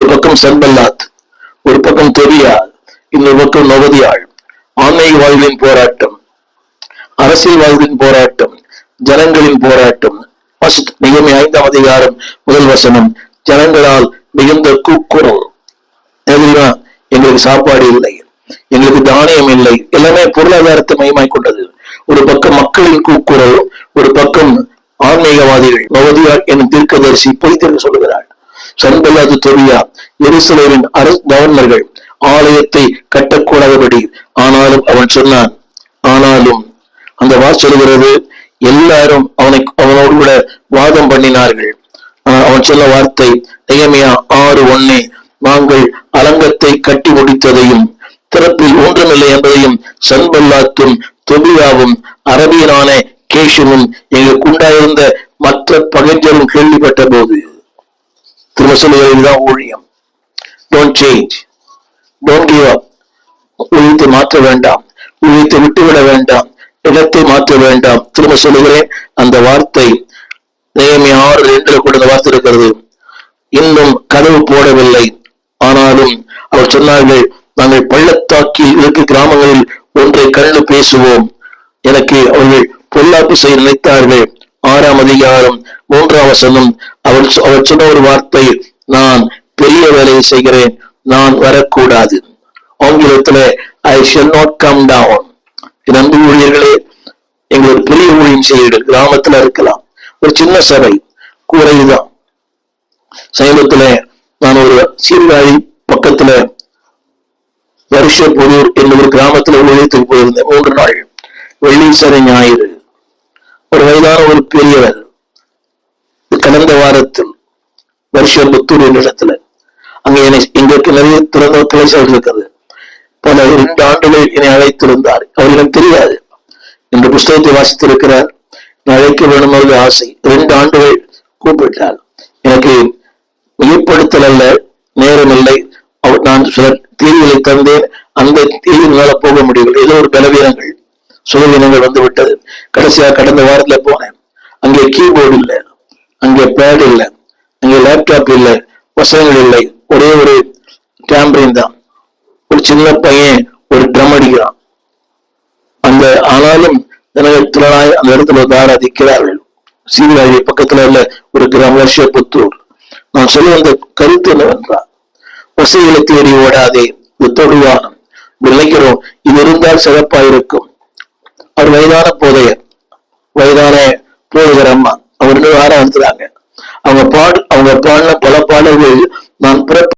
ஒரு பக்கம் சன்பல்லாத் ஒரு பக்கம் தொபியா இன்னொரு பக்கம் நொவதியாள் ஆன்மீக வாழ்வின் போராட்டம் அரசியல் வாழ்வின் போராட்டம் ஜனங்களின் போராட்டம். மிகமை ஐந்தாம் அதிகாரம் முதல் வசனம் ஜனங்களால் மிகுந்த கூக்குரல். எதுனா எங்களுக்கு சாப்பாடு இல்லை எங்களுக்கு தானியம் இல்லை எல்லாமே பொருளாதாரத்தை மையமாய் கொண்டது. ஒரு பக்கம் மக்களின் கூக்குரல் ஒரு பக்கம் ஆன்மீகவாதிகள் நவதியார் என்னும் தீர்க்கதரிசி பொய்த்திருக்க சொல்லுகிறாள் சன்பல்லாது தொழியா எருசலேமின் அரசு கவர்னர்கள் ஆலயத்தை கட்டக்கூடாதபடி. ஆனாலும் அவன் சொன்னான் ஆனாலும் அந்த வார் சொல்கிறது எல்லாரும் அவனை அவனோடு கூட வாதம் பண்ணினார்கள். ஆஹ் அவன் சொன்ன வார்த்தை நியமையா ஆறு ஒன்னே நாங்கள் அலங்கத்தை கட்டி முடித்ததையும் திறப்பில் ஒன்றுமில்லை என்பதையும் சன்பல்லாத்தும் தொபியாவும் அரபியனான கேஷனும் எங்களுக்கு உண்டாயிருந்த மற்ற பகைஞரும் கேள்விப்பட்ட போது திரும்ப சொல்லுகிறதுதான் ஊழியம். Don't change don't give up ஊழியத்தை மாற்ற வேண்டாம். ஊழியத்தை விட்டுவிட வேண்டாம். இடத்தை மாற்ற வேண்டாம். திரும்ப சொல்லுகிறேன் அந்த வார்த்தை நேயமே ஆறு ரெண்டுல கூட இந்த வார்த்தை இருக்கிறது. இன்னும் கதவு போடவில்லை. ஆனாலும் அவர் சொன்னார்கள் நாங்கள் பள்ளத்தாக்கில் இருக்கு கிராமங்களில் ஒன்றை கண்டு பேசுவோம். எனக்கு அவர்கள் பொல்லாப்பு செய்ய நினைத்தார்கள். ஆறாம் அதிகாரம் மூன்றாம் வசனம் அவர் சொ- அவர் சொன்ன ஒரு வார்த்தை நான் பெரிய வேலையை செய்கிறேன் நான் வரக்கூடாது. ஆங்கிலத்துல I shall not come down நம்பி ஊழியர்களே எங்களுக்கு பெரிய ஊழியம் செய்யுங்கள். கிராமத்துல இருக்கலாம். ஒரு சின்ன சபை கூரைதான் சமீபத்துல நான் ஒரு சீர்காழி பக்கத்துல வருஷப்பொருள் என்ற ஒரு கிராமத்துல ஊழியத்துக்கு போயிருந்தேன். மூன்று நாள் வெள்ளி சரி ஞாயிறு. ஒரு வயதான ஒரு பெரியவர் கடந்த வாரத்தில் வருஷம்புத்தூர் என்ற இடத்துல. அங்க என்னை எங்களுக்கு நிறைய திறந்த கிளைசல் இருக்குது பல இரண்டு ஆண்டுகள் என்னை அழைத்திருந்தார். அவர்களும் தெரியாது. இந்த புஸ்தகத்தை வாசித்திருக்கிறார். அழைக்க வேண்டும் என்று ஆசை. இரண்டு ஆண்டுகள் கூப்பிட்டார். எனக்கு வெளிப்படுத்தல் அல்ல நேரம் இல்லை. அவர் நான் சில தீர்வுகளை தந்தேன். அந்த தீர்வினால போக முடியவில்லை. ஏதோ ஒரு பலவீனங்கள் சுகவீனங்கள் வந்துவிட்டது. கடைசியாக கடந்த வாரத்தில் போனேன். அங்கே கீபோர்டு இல்லை. அங்கே பேட் இல்லை. அங்கே லேப்டாப் இல்லை. வசனங்கள் இல்லை. ஒரே ஒரு டேம்பரின் தான். ஒரு சின்ன பையன் ஒரு ட்ரம் அடிக்கிறான். அந்த ஆனாலும் தினத்திலாய் அந்த இடத்துல வந்து ஆராதிக்கிறார்கள் சீர்காழி பக்கத்துல உள்ள ஒரு கிராம வருஷ புத்தூர் நான் சொல்ல வந்த கருத்து என்னவென்றால் வசதிகளை தேடி ஓடாதே. இது தொடுவானம். நினைக்கிறோம். இது இருந்தால் சிறப்பா இருக்கும். அவர் வயதான போதையர். வயதான அவர் அவங்க பாடு அவங்க பாடின பல பாடல்கள் நான் பிறப்பு